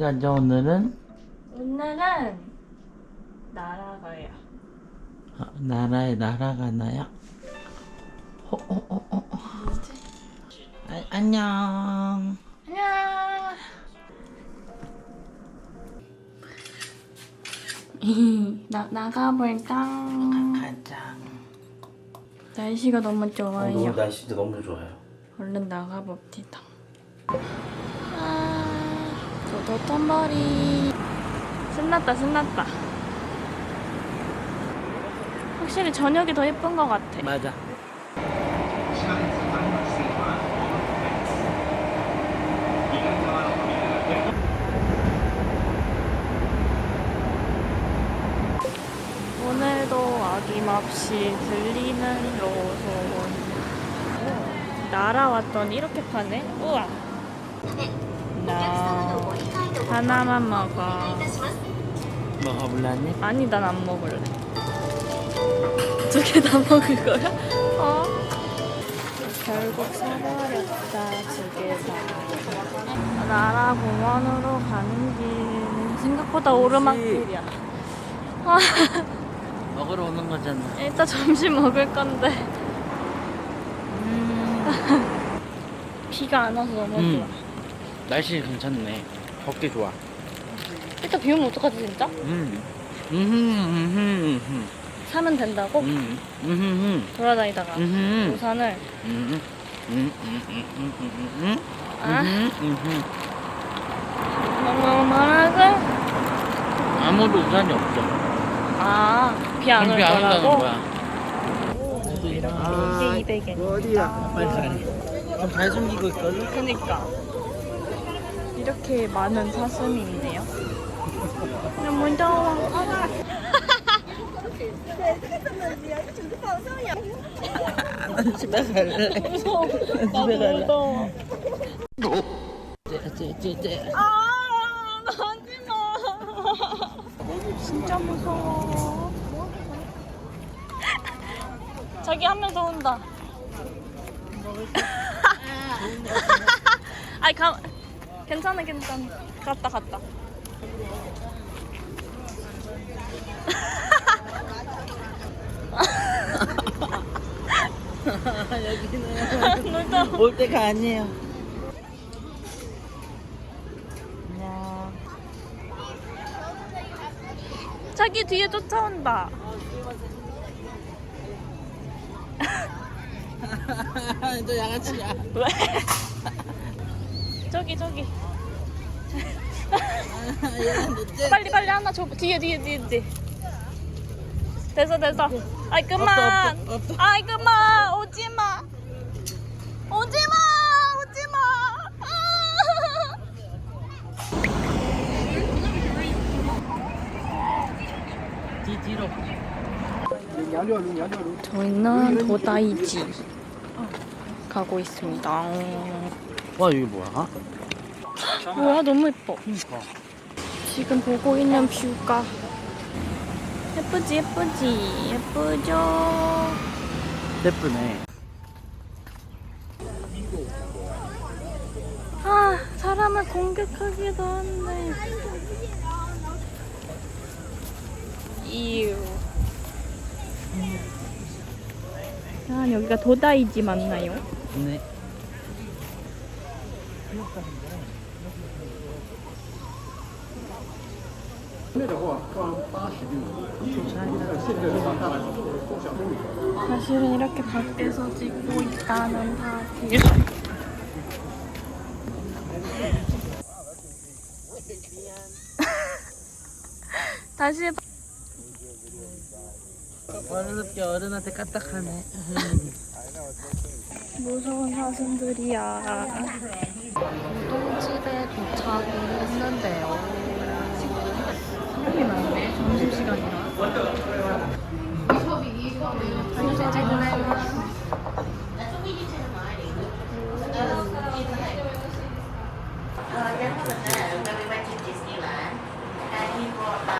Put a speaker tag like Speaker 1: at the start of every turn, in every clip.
Speaker 1: 가죠 오늘은?
Speaker 2: 오늘은 날아가요.
Speaker 1: 아, 나라에 날아가나요? 어, 어, 어, 어, 어.
Speaker 2: 뭐지?
Speaker 1: 아, 안녕.
Speaker 2: 안녕. 나 나가볼까?
Speaker 1: 가자.
Speaker 2: 날씨가 너무 좋아요.
Speaker 1: 너무 날씨 진짜 너무 좋아요.
Speaker 2: 얼른 나가봅시다. 도 tom머리. 신났다, 신났다. 확실히 저녁이 더 예쁜 것 같아.
Speaker 1: 맞아.
Speaker 2: 오늘도 아낌없이 들리는 로소원. 날아왔더니 이렇게 파네? 우와. 나 하나만 먹어.
Speaker 1: 먹어볼라니?
Speaker 2: 아니, 난 안 먹을래. 두 개 다 먹을 거야? 어? 결국 사버렸다, 두 개 다. 나라 공원으로 가는 길. 생각보다 오르막길이야. 아,
Speaker 1: 먹으러 오는 거잖아.
Speaker 2: 일단 점심 먹을 건데.
Speaker 1: 음.
Speaker 2: 비가 안 와서 너무
Speaker 1: 음.
Speaker 2: 좋아.
Speaker 1: 날씨 괜찮네. 걷기 좋아.
Speaker 2: 일단 비 오면 어떡하지, 진짜?
Speaker 1: 음. 음. 음. 음.
Speaker 2: 사면 된다고?
Speaker 1: 음. 음.
Speaker 2: 돌아다니다가
Speaker 1: 음.
Speaker 2: 우산을.
Speaker 1: 음. 음. 음. 음. 음. 음.
Speaker 2: 아,
Speaker 1: 음. 음.
Speaker 2: 뭐라고?
Speaker 1: 아무도 우산이 없어.
Speaker 2: 아, 비 안올
Speaker 1: 준비 안 한다는
Speaker 2: 거라고?
Speaker 1: 거야. 아,
Speaker 2: 이게 200엔.
Speaker 1: 어디야? 빨리 가래. 좀잘 숨기고 있거든.
Speaker 2: 그니까. 이렇게 많은 사슴이 있네요. 너무 더워.
Speaker 1: 난 집에 갈래.
Speaker 2: 무서워.
Speaker 1: 집에 갈래.
Speaker 2: 무서워.
Speaker 1: 쟤쟤쟤쟤.
Speaker 2: 아, 하지 마. 진짜 무서워. 저기 한 명 더 온다. 아이 가 괜찮아 괜찮아 갔다 갔다.
Speaker 1: 여기는
Speaker 2: 놀다.
Speaker 1: 올 때가 아니에요. 안녕.
Speaker 2: 자기 뒤에 쫓아온다.
Speaker 1: 저 양아치야.
Speaker 2: 왜? 저기 저기.
Speaker 1: 쟤.
Speaker 2: 빨리 빨리 하나 줘. 뒤에 뒤에 뒤에 뒤에. 됐어 됐어. 아이 그만. 아이 그만. 오지 마. 오지 마. 오지 마.
Speaker 1: 뒤 뒤로.
Speaker 2: 저희는 도다이지 가고 있습니다.
Speaker 1: 와 여기 뭐야?
Speaker 2: 뭐야 너무 예뻐.
Speaker 1: 그니까.
Speaker 2: 지금 보고 있는 뷰가 예쁘지 예쁘지 예쁘죠.
Speaker 1: 예쁘네.
Speaker 2: 아 사람을 공격하기도 한데. 이유. 아 여기가 도다이지 맞나요?
Speaker 1: 네.
Speaker 2: 사실은 이렇게 밖에서 찍고 있다는 사실. 다시 봐-
Speaker 1: 어른스럽게 어른한테 까딱하네.
Speaker 2: 무서운 사슴들이야. 우동집에 도착을 했는데요. 사람이 많네. 점심시간이라.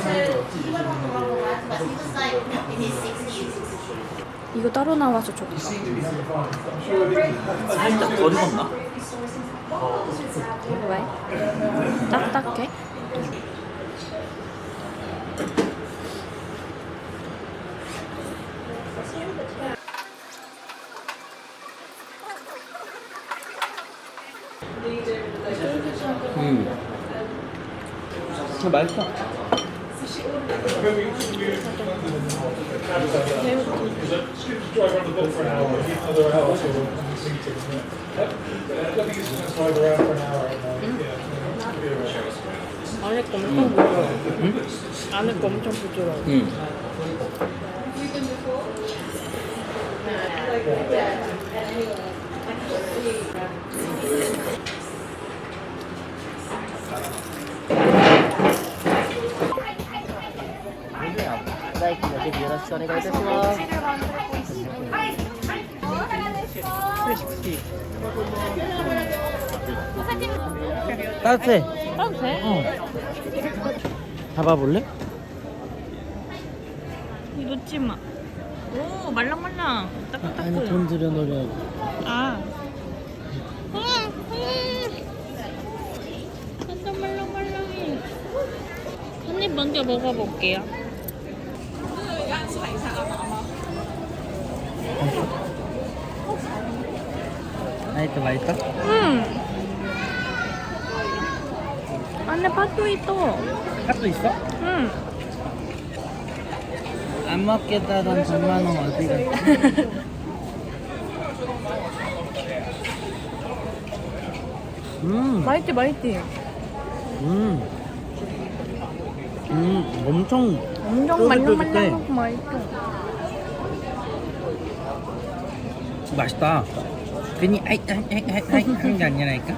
Speaker 3: Uh, sixties.
Speaker 2: 이거 따로 나와서 좋다.
Speaker 1: 살짝 덜 익었나?
Speaker 2: 왜? 딱딱해?
Speaker 1: 음. 아, 맛있어.
Speaker 2: 안에 거 엄청 부드러워. 안에 거 엄청 부드러워.
Speaker 1: 음. 따뜻해.
Speaker 2: 따뜻해?
Speaker 1: 어. 잡아볼래?
Speaker 2: 이거 놓지 마. 오, 말랑말랑.
Speaker 1: 아니
Speaker 2: 따끈따끈.
Speaker 1: 돈 들여 놓으려.
Speaker 2: 아. 음, 음. 완전 말랑말랑해. 한입 먼저 먹어볼게요.
Speaker 1: 맛있다 맛있다.
Speaker 2: 음. 안에 팥도 있어.
Speaker 1: 팥도 있어?
Speaker 2: 음.
Speaker 1: 안 먹겠다던 돈만 원 어디 갔지? 음,
Speaker 2: 맛있지, 맛있지.
Speaker 1: 음, 음, 엄청
Speaker 2: 엄청. 말랑말랑하고 맛있어.
Speaker 1: 맛있다. 괜히 아이 아이 아이 아이 아이 하는 게 아니라니까.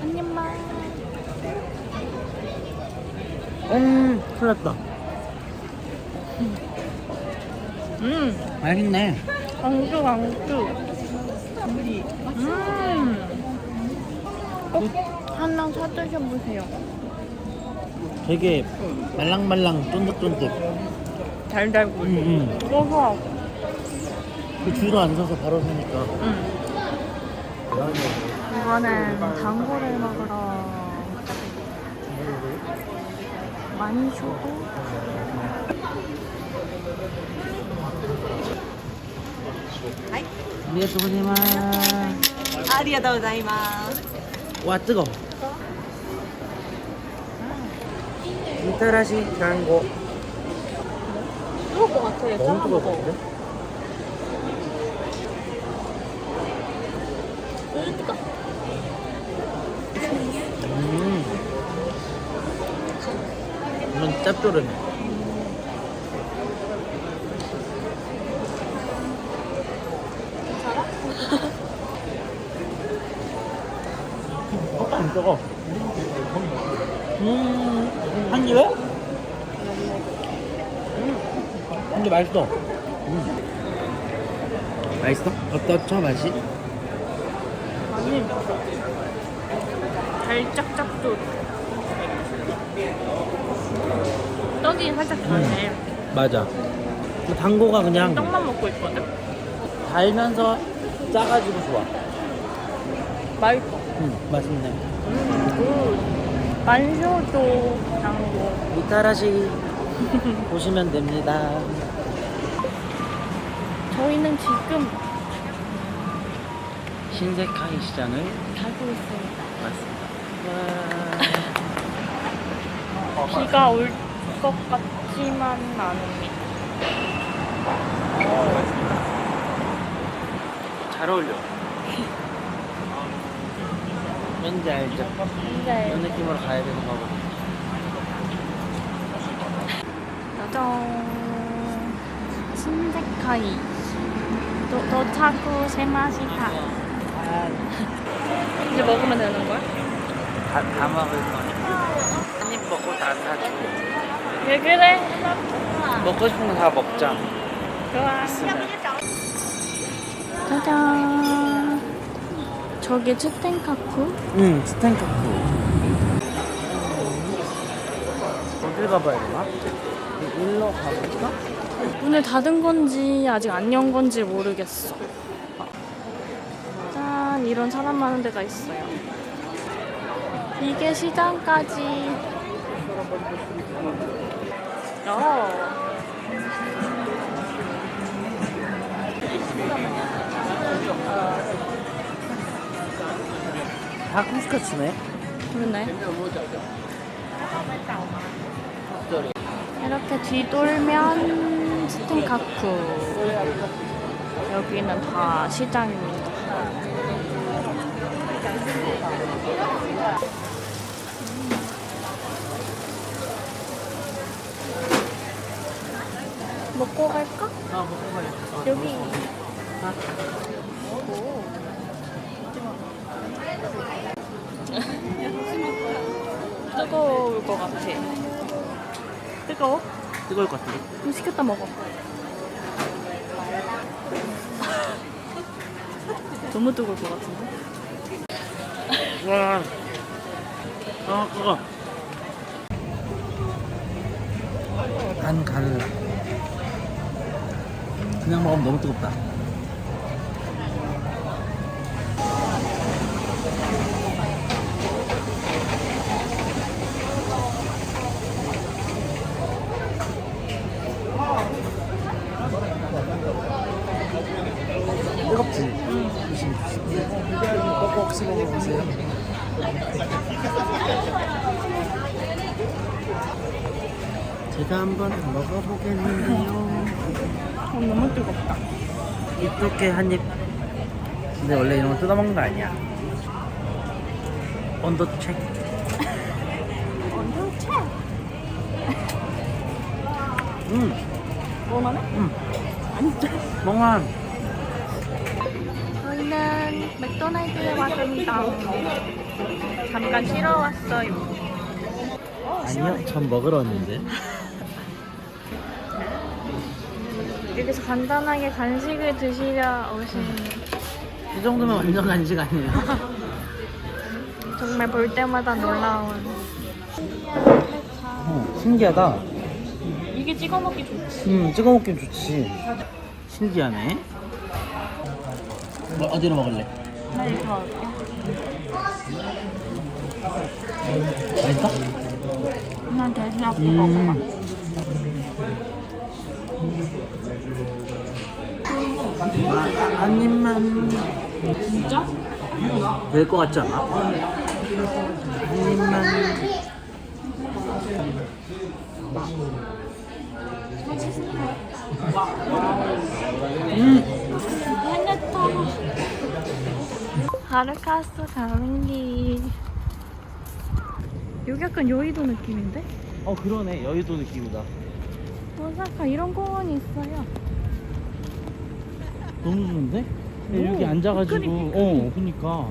Speaker 2: 한 입만.
Speaker 1: 음, 큰일 났다.
Speaker 2: 음.
Speaker 1: 맛있네.
Speaker 2: 강주, 강주. 음. 꼭 하나 사드셔보세요.
Speaker 1: 되게 말랑말랑 쫀득쫀득.
Speaker 2: 달달고.
Speaker 1: 음, 음.
Speaker 2: 소소하고.
Speaker 1: 그 줄을 안 서서 바로 사니까.
Speaker 2: 음. 이번엔 단골을 먹으러 많이 주고
Speaker 1: 아りがとうございますありがとうございますわ뜨거
Speaker 2: 뜨거울 것 같아.
Speaker 1: 너무 뜨거운데? 음. 이건 짭조름해. 어, 안 뜨거. 음, 음, 근데 맛있어. 음. 맛있어? 어떻죠 맛이?
Speaker 2: 아니, 달짝짝도. 떡이 살짝 다네.
Speaker 1: 맞아. 그 당고가 그냥
Speaker 2: 떡만 먹고 있거든?
Speaker 1: 달면서 짜가지고 좋아.
Speaker 2: 맛있어.
Speaker 1: 음, 맛있네.
Speaker 2: 만쇼도 당고.
Speaker 1: 이따라시 보시면 됩니다.
Speaker 2: 저희는 지금
Speaker 1: 신세카이 시장을
Speaker 2: 가고 있습니다.
Speaker 1: 왔습니다.
Speaker 2: 비가 올 것 같지만 않습니다.
Speaker 1: 잘 어울려. 왠지 알죠?
Speaker 2: 네.
Speaker 1: 이런 느낌으로 가야 되는 거거든.
Speaker 2: 짜잔. 신세카이. 도, 도착후 세마시타. 이제 먹으면 되는 거야?
Speaker 1: 다, 다 먹을 거야. 한입 먹고 다 사주고.
Speaker 2: 왜 그래?
Speaker 1: 먹고 싶은 거 다 먹자.
Speaker 2: 좋아. 짜잔. 저게 츠텐카쿠?
Speaker 1: 응, 스탠카프. 어딜 가봐야 되나? 일로 가볼까?
Speaker 2: 문을 닫은 건지 아직 안 연 건지 모르겠어. 짠, 이런 사람 많은 데가 있어요. 이게 시장까지. 어.
Speaker 1: 다 쿠스카츠네.
Speaker 2: 그러네. 이렇게 뒤돌면 스텐카쿠. 여기는 다 시장입니다. 먹고 갈까?
Speaker 1: 아 먹고 가요.
Speaker 2: 여기. 뜨거울 것 같아. 뜨거워?
Speaker 1: 뜨거울 것 같은데.
Speaker 2: 그럼 시켰다 먹어. 너무 뜨거울 것 같은데?
Speaker 1: 와. 아 그거. 안 갈라. 그냥 먹으면 너무 뜨겁다. 뜨겁지? 조심 조심. 꼭꼭 씹어 먹으세요. 제가 한번 먹어보겠는데요.
Speaker 2: 어, 너무 뜨겁다.
Speaker 1: 이쁘게 한 입. 근데 원래 이런 거 뜯어먹는 거 아니야. 온도 체크.
Speaker 2: 완전 채.
Speaker 1: 음,
Speaker 2: 뭐만해?
Speaker 1: 음. 멍한.
Speaker 2: 저희는 맥도날드에 왔습니다. 잠깐 쉬러 왔어요.
Speaker 1: 아니요, 전 먹으러 왔는데.
Speaker 2: 여기서 간단하게 간식을 드시려 오신
Speaker 1: 이 정도면 완전 간식 아니에요.
Speaker 2: 정말 볼 때마다 놀라운
Speaker 1: 어, 신기하다.
Speaker 2: 이게 찍어 먹기 좋지.
Speaker 1: 음, 찍어 먹기면 좋지. 신기하네. 뭐, 어디로 먹을래?
Speaker 2: 나 이렇게 먹을게.
Speaker 1: 맛있어?
Speaker 2: 난 대신하고
Speaker 1: 음. 아, 한 입만.
Speaker 2: 진짜?
Speaker 1: 될 것 같지 않아? 한 입만. 음.
Speaker 2: 해냈다. 하르카스 가는 길. 여기 약간 여의도 느낌인데?
Speaker 1: 어 그러네 여의도 느낌이다.
Speaker 2: 오사카 이런 공원이 있어요.
Speaker 1: 너무 좋은데?
Speaker 2: 오,
Speaker 1: 여기 앉아가지고
Speaker 2: 피크닉,
Speaker 1: 어 그니까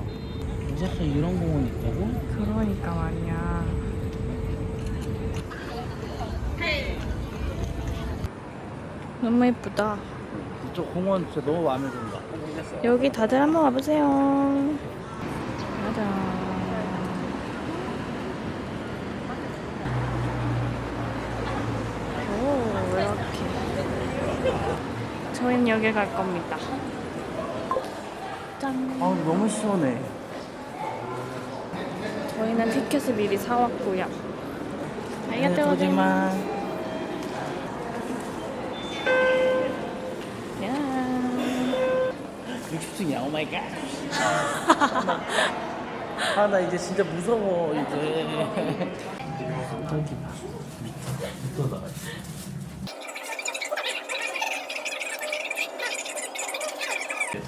Speaker 1: 오사카 이런 공원이 있다고?
Speaker 2: 그러니까 말이야. 너무 예쁘다.
Speaker 1: 이쪽 공원 진짜 너무 마음에 든다.
Speaker 2: 여기 다들 한번 와보세요. 맞아. 오, 이렇게. 저희는 여기 갈 겁니다. 짠.
Speaker 1: 아 너무 시원해.
Speaker 2: 저희는 티켓을 미리 사왔고요.
Speaker 1: 네,
Speaker 2: 아리가또
Speaker 1: 보지마. 60층이야. 오 마이 갓. 아 나 이제 진짜 무서워 이제. 봐. 밑에.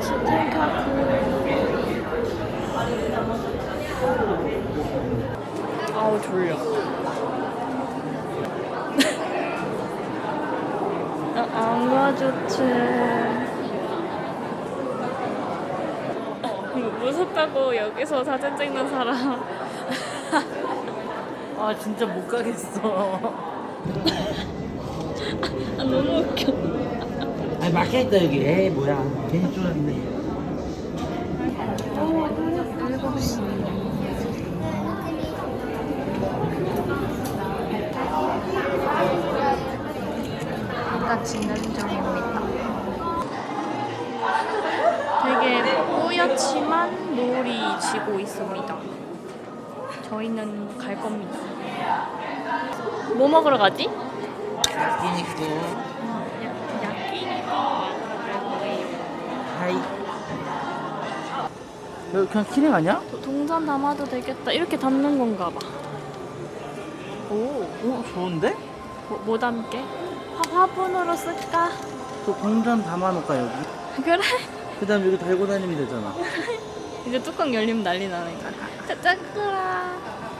Speaker 2: 스테이크하고 아우 졸려 좋지. 무섭다고 여기서 사진 찍는 사람.
Speaker 1: 아 진짜 못 가겠어.
Speaker 2: 아, 너무 웃겨.
Speaker 1: 아니 막혀있다 여기. 에이 뭐야. 괜히 쫄았네.
Speaker 2: 지는 중입니다. 되게 뿌옇지만 노을이 지고 있습니다. 저희는 갈 겁니다. 뭐 먹으러 가지?
Speaker 1: 야끼니쿠.
Speaker 2: 야끼니쿠.
Speaker 1: 하이. 여기 그냥 키링 아니야?
Speaker 2: 동전 담아도 되겠다. 이렇게 담는 건가 봐. 오,
Speaker 1: 오 좋은데?
Speaker 2: 뭐, 뭐 담게? 화, 화분으로 쓸까?
Speaker 1: 또 동전 담아놓을까 여기?
Speaker 2: 그래?
Speaker 1: 그 다음 여기 달고 다니면 되잖아.
Speaker 2: 이제 뚜껑 열리면 난리 나네. 짜짜꾸라.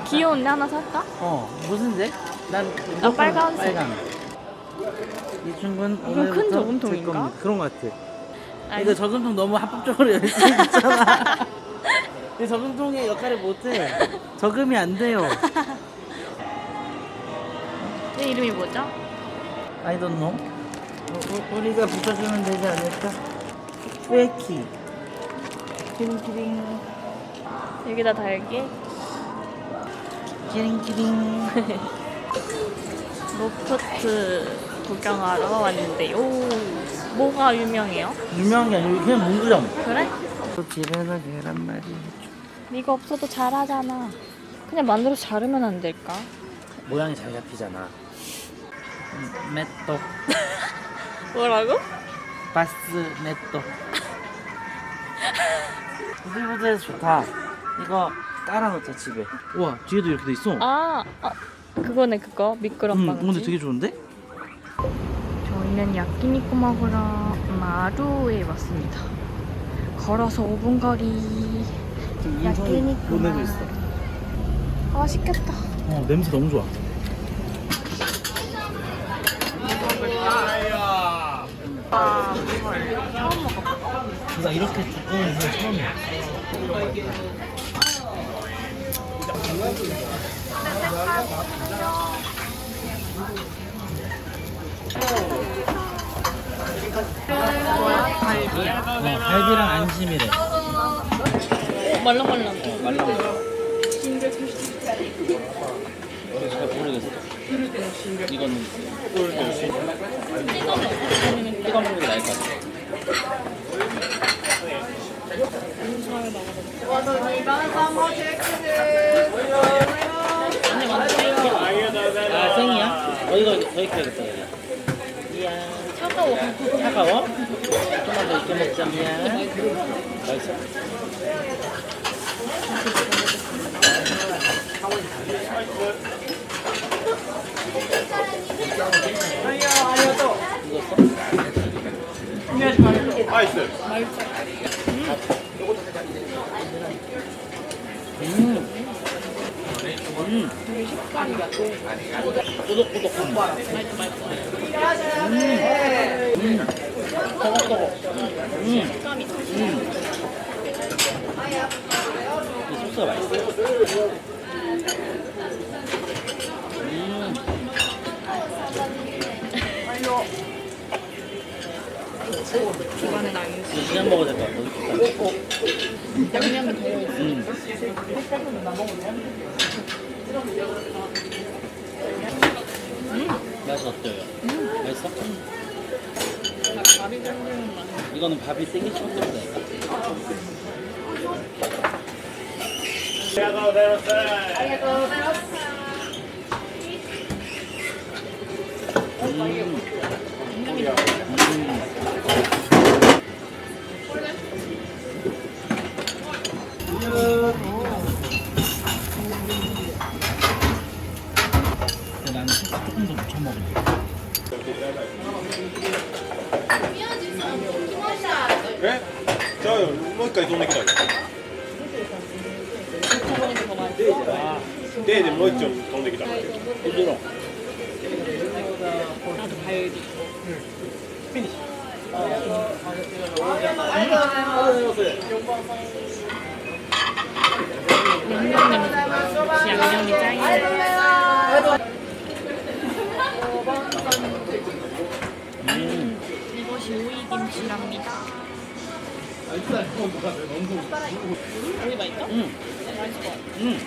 Speaker 2: 귀여운 데 하나 살까?
Speaker 1: 어 무슨데?
Speaker 2: 난나 빨간색.
Speaker 1: 빨강. 이 친구는
Speaker 2: 이건
Speaker 1: 오늘부터
Speaker 2: 저금통인가?
Speaker 1: 겁니다. 그런 것 같아.
Speaker 2: 아니,
Speaker 1: 근데 저금통 너무 합법적으로 열수 있잖아. 이 저금통의 역할을 못해. 저금이 안 돼요.
Speaker 2: 내 이름이 뭐죠?
Speaker 1: I don't know. 우리가 붙여주면 되지 않을까? 웨키. 키링키링.
Speaker 2: 여기다 달게.
Speaker 1: 키링키링.
Speaker 2: 로프트 구경하러 왔는데요. 뭐가 유명해요?
Speaker 1: 유명한 게 아니고 그냥 문구점.
Speaker 2: 그래?
Speaker 1: 또 집에서 계란말이 해줘.
Speaker 2: 이거 없어도 잘하잖아. 그냥 만들어서 자르면 안 될까?
Speaker 1: 모양이 잘 잡히잖아. 음, 맷도.
Speaker 2: 뭐라고?
Speaker 1: 바스 맷도. 부들부들해서 좋다. 이거 깔아놓자 집에. 우와 뒤에도 이렇게 돼 있어.
Speaker 2: 아, 아 그거네 그거 미끄럼
Speaker 1: 음,
Speaker 2: 방지.
Speaker 1: 근데 되게 좋은데?
Speaker 2: 저희는 야끼니쿠 먹으러 마루에 왔습니다. 걸어서 5분 거리. 야끼니쿠.
Speaker 1: 보내고 있어.
Speaker 2: 아, 맛있겠다.
Speaker 1: 어 냄새 너무 좋아.
Speaker 2: 아, 처음 먹어봐.
Speaker 1: 나 이렇게 두꺼운 걸 처음이야. 어, 갈비랑 안심이래.
Speaker 2: 말랑말랑.
Speaker 1: 말랑. 잘 모르겠어. 이거는 찍어 먹는 게 나을 것 같아. 아 생이야? 어 이거 더 익혀야겠다 이거. 이야
Speaker 2: 차가워.
Speaker 1: 차가워? 조금만 더 익혀 먹자 미야 맛있어? 음. 음. 꼬독꼬독한 맛. 음. 음. 떠먹떠먹. 음. 음. 이 소스가 맛있어. 음. 그냥 먹어도 될 것 같아.
Speaker 2: 양념이 되어.
Speaker 1: 음. 맛이 어때요? 맛있어?
Speaker 2: 밥이 땡기는 맛.
Speaker 1: 이거는 밥이 땡길 수밖에 없다니까. 음.
Speaker 2: 이것이 오이김치랍니다. 오이 맛있다?
Speaker 1: 음. 음.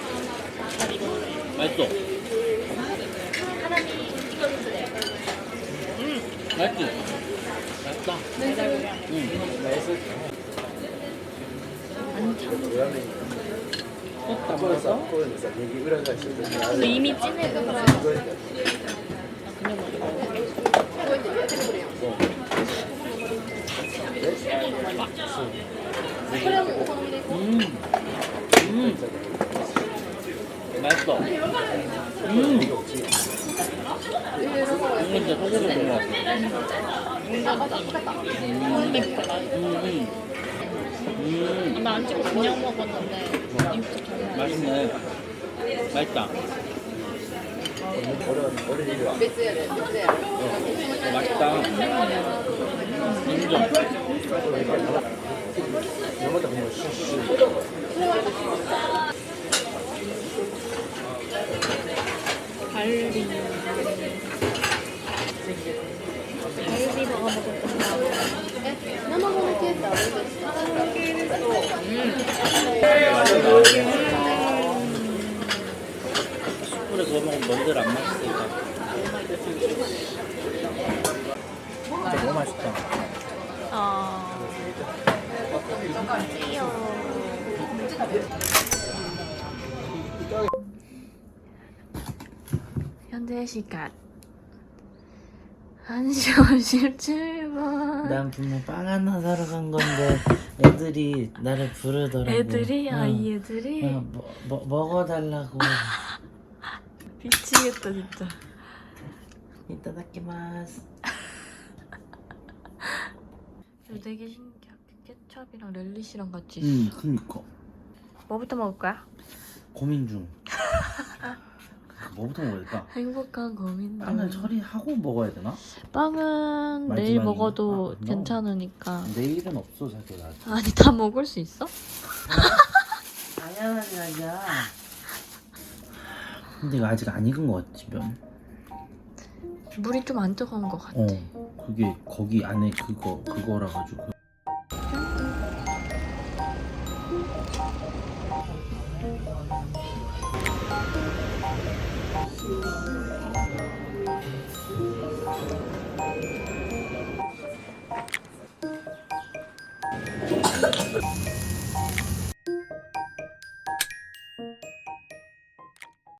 Speaker 1: 맛있어.
Speaker 2: 음.
Speaker 1: 맛있지? 맛있다. 응. 맛있어. 어, 다 먹었어?
Speaker 2: 근데 이미 찐해.
Speaker 1: 음. 음. 맛있어. 음. 진짜 것 같아. 음. 음.
Speaker 2: 나안 찍고 그냥 먹었는데
Speaker 1: 맛있네. 맛있다. 어, 맛있다. 인정. 뭔들 안 맛있으니까. 너무 맛있다.
Speaker 2: 현재 시간 1시 57분.
Speaker 1: 난 분명 빵 하나 사러 간 건데 애들이 나를 부르더라고.
Speaker 2: 애들이?
Speaker 1: 응.
Speaker 2: 아이 애들이?
Speaker 1: 어, 뭐, 뭐, 먹어달라고.
Speaker 2: 미치겠다 진짜.
Speaker 1: 이따다키마스.
Speaker 2: 되게 신기하게 케찹이랑 렐리시랑 같이
Speaker 1: 응,
Speaker 2: 있어.
Speaker 1: 그니까.
Speaker 2: 뭐부터 먹을 거야?
Speaker 1: 고민 중. 뭐부터 될까?
Speaker 2: 행복한 고민.
Speaker 1: 빵을 처리하고 먹어야 되나?
Speaker 2: 빵은 내일
Speaker 1: 마지막인가?
Speaker 2: 먹어도
Speaker 1: 아.
Speaker 2: 괜찮으니까.
Speaker 1: 내일은 없어, 자기야.
Speaker 2: 아니 다 먹을 수 있어?
Speaker 1: 당연하지, 자기야. 근데 이거 아직 안 익은 것 같지, 면?
Speaker 2: 물이 좀 안 뜨거운 것 같아.
Speaker 1: 어, 그게 거기 안에 그거, 그거라 가지고. you